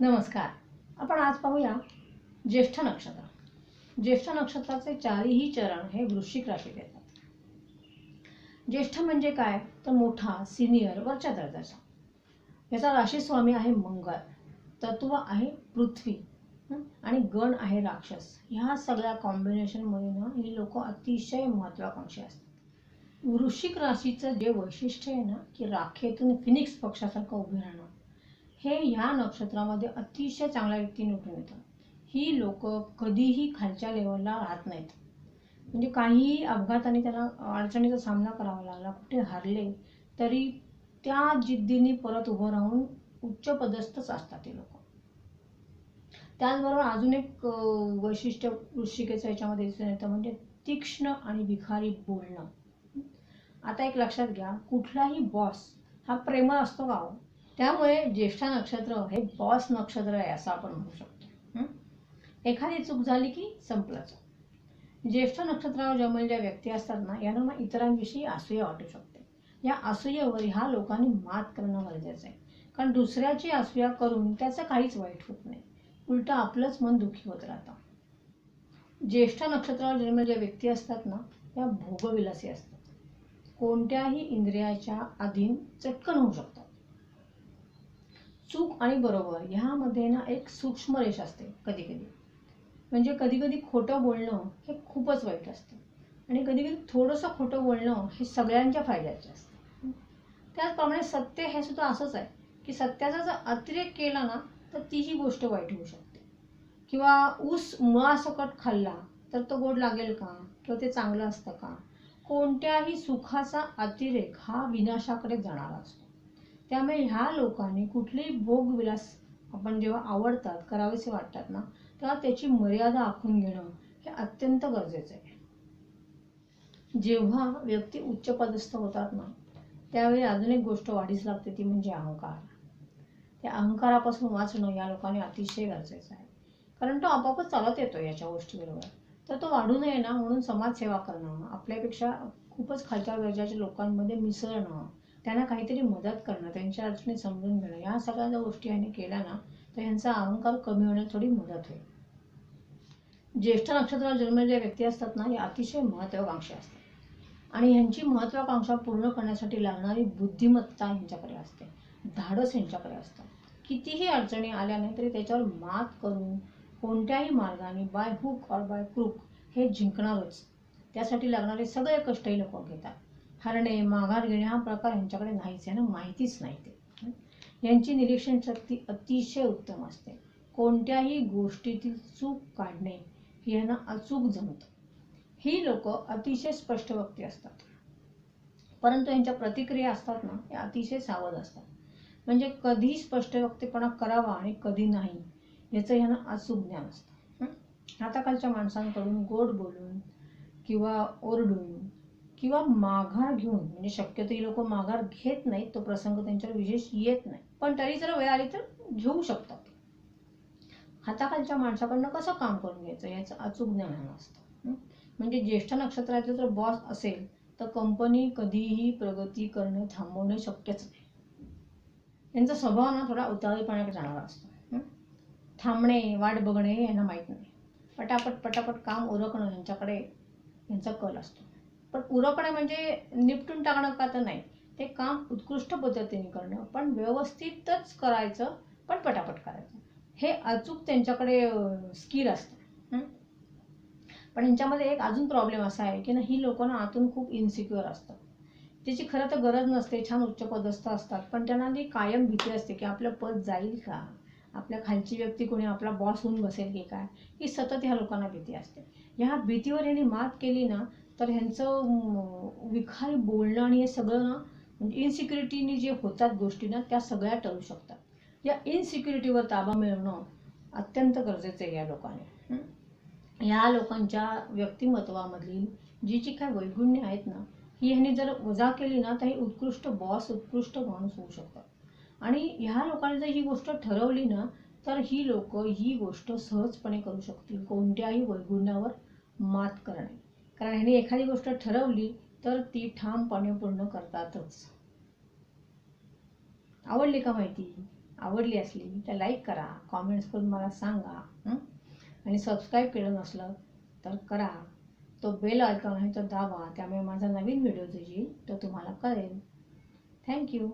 नमस्कार. आपण आज पाहूया ज्येष्ठ नक्षत्र. ज्येष्ठ नक्षत्राचे चारही चरण हे वृश्चिक राशीत येतात ज्येष्ठ म्हणजे काय? तर मोठा सिनियर वरच्या दर्जाचा. याचा राशी स्वामी आहे मंगळ तत्व आहे पृथ्वी आणि गण आहे राक्षस. ह्या सगळ्या कॉम्बिनेशनमुळे ना ही लोक अतिशय महत्वाकांक्षी असतात. वृश्चिक राशीचं जे वैशिष्ट्य आहे ना की राखेतून फिनिक्स पक्षासारखं उभे राहणं. हे ह्या नक्षत्रामध्ये अतिशय चांगल्या व्यक्ती निवडून येतात ही लोक कधीही खालच्या लेवलला राहत नाहीत. म्हणजे काहीही अपघाताने त्यांना अडचणीचा सामना करावा लागला कुठे हारले तरी त्या जिद्दीने परत उभं राहून उच्च पदस्थच असतात ते लोक. त्याचबरोबर अजून एक वैशिष्ट्य वृश्चिकेचं याच्यामध्ये दिसून येतं म्हणजे तीक्ष्ण आणि विखारी बोलणं. आता एक लक्षात घ्या कुठलाही बॉस हा प्रेमळ असतो का हो? त्यामुळे ज्येष्ठ नक्षत्र हे बॉस नक्षत्र आहे असं आपण म्हणू शकतो. एखादी चूक झाली की संपलंच ज्येष्ठ नक्षत्रावर जमलेल्या व्यक्ती असतात ना यांना इतरांविषयी असूया वाटू शकते. या असूयेवर ह्या लोकांनी मात करणं गरजेचं आहे. कारण दुसऱ्याची असूया करून त्याचं काहीच वाईट होत नाही. उलटं आपलंच मन दुःखी होत राहतं. ज्येष्ठ नक्षत्रावर जन्मलेल्या व्यक्ती असतात ना त्या भोगविलासी असतात. कोणत्याही इंद्रियाच्या अधीन चटकन होऊ शकतात. चूक आणि बरोबर ह्यामध्ये ना एक सूक्ष्म रेष असते कधी कधी म्हणजे कधी कधी खोटं बोलणं हे खूपच वाईट असतं. आणि कधी कधी थोडंसं खोटं बोलणं हे सगळ्यांच्या फायद्याचे असतं. त्याचप्रमाणे सत्य हे सुद्धा असंच आहे की सत्याचा जर अतिरेक केला ना तर तीही गोष्ट वाईट होऊ शकते. किंवा ऊस मुळासकट खाल्ला तर तो गोड लागेल का? किंवा ते चांगलं असतं का? कोणत्याही सुखाचा अतिरेक हा विनाशाकडे जाणारा असतो. त्यामुळे ह्या लोकांनी कुठलेही भोगविलास आपण जेव्हा आवडतात करावेसे वाटतात ना तेव्हा त्याची मर्यादा आखून घेणं हे अत्यंत गरजेचं आहे. जेव्हा व्यक्ती उच्च पदस्थ होतात ना त्यावेळी अजून एक गोष्ट वाढीस लागते ती म्हणजे अहंकार. त्या अहंकारापासून वाचणं या लोकांनी अतिशय गरजेचं आहे. कारण तो आपापच चालत येतो याच्या गोष्टीबरोबर. तर तो वाढू नये ना म्हणून समाजसेवा करणं आपल्यापेक्षा खूपच खालच्या दर्जाच्या लोकांमध्ये मिसळणं त्यांना काहीतरी मदत करणं त्यांच्या अडचणी समजून घेणं या सगळ्या ज्या गोष्टी यांनी केल्या ना तर यांचा अहंकार कमी होण्यास थोडी मदत होईल. ज्येष्ठ नक्षत्रात जन्मलेल्या व्यक्ती असतात ना हे अतिशय महत्वाकांक्षा असतात. आणि ह्यांची महत्वाकांक्षा पूर्ण करण्यासाठी लागणारी बुद्धिमत्ता यांच्याकडे असते. धाडस यांच्याकडे असतं. कितीही अडचणी आल्या नाही तरी त्याच्यावर मात करून कोणत्याही मार्गाने बाय हुक और बाय क्रूक हे जिंकणारच. त्यासाठी लागणारे सगळे कष्टही लोक घेतात. हरणे माघार घेणे हा प्रकार यांच्याकडे नाहीच आहे ना माहितीच नाही ते. यांची निरीक्षण शक्ती अतिशय उत्तम असते. कोणत्याही गोष्टीतील चूक काढणे हे यांना अचूक जमतं. ही लोक अतिशय स्पष्ट वक्ती असतात. परंतु यांच्या प्रतिक्रिया असतात ना या अतिशय सावध असतात. म्हणजे कधी स्पष्ट वक्तेपणा करावा आणि कधी नाही याचं यांना अचूक ज्ञान असतं. आता हाताखालच्या माणसांकडून गोड बोलून किंवा ओरडून किंवा माघार घेऊन म्हणजे शक्यतो ही लोक माघार घेत नाहीत तो प्रसंग त्यांच्यावर विशेष येत नाही. पण तरी जर वेळ आली तर घेऊ शकतात हाताखालच्या माणसाकडनं कसं काम करून घ्यायचं? याचं अचूक ज्ञान असतं. म्हणजे ज्येष्ठ नक्षत्राचा जर बॉस असेल तर कंपनी कधीही प्रगती करणे थांबवणे शक्यच नाही. यांचा स्वभाव ना थोडा उतावळीपणाकडे जाणारा असतो. थांबणे वाट बघणे यांना माहीत नाही. पटापट पटापट काम उरकणं यांच्याकडे यांचा कल असतो. पण उरकणं म्हणजे निपटून टाकणं का तर नाही. ते काम उत्कृष्ट पद्धतीने करणं पण व्यवस्थितच करायचं पण पटापट करायचं. हे अचूक त्यांच्याकडे स्किल असतं. पण यांच्यामध्ये एक अजून प्रॉब्लेम असा आहे की ना ही लोक ना आतून खूप इन्सिक्युअर असतात. त्याची खरं तर गरज नसते छान उच्च पदस्थ असतात पण त्यांना ती कायम भीती असते की आपलं पद जाईल का? आपल्या खालची व्यक्ती कोणी आपला बॉस होऊन बसेल की काय? ही सतत ह्या लोकांना भीती असते. ह्या भीतीवर यांनी मात केली ना तर ह्यांचं विखार विखारी बोलणं आणि हे सगळं ना म्हणजे इनसिक्युरिटीने जे होतात गोष्टी ना त्या सगळ्या टळू शकतात. या इनसिक्युरिटीवर ताबा मिळवणं अत्यंत गरजेचं आहे या लोकांनी. या लोकांच्या व्यक्तिमत्वामधली जी जी काय वैगुण्य आहेत ना ही ह्यांनी जर वजा केली ना तर हे उत्कृष्ट बॉस उत्कृष्ट माणूस होऊ शकतात. आणि ह्या लोकांनी जर ही गोष्ट ठरवली ना तर ही लोक ही गोष्ट सहजपणे करू शकतील कोणत्याही वैगुण्यावर मात करणे. कारण ह्यांनी एखादी गोष्ट ठरवली तर ती ठामपणे पूर्ण करतातच. आवडली का माहिती? आवडली असली तर लाईक करा. कॉमेंट्स करून मला सांगा आणि सबस्क्राईब केलं नसलं तर करा. तो बेल आयकॉन आहे तो दाबा. त्यामुळे माझा नवीन व्हिडिओ जो येईल तो तुम्हाला कळेल. थँक्यू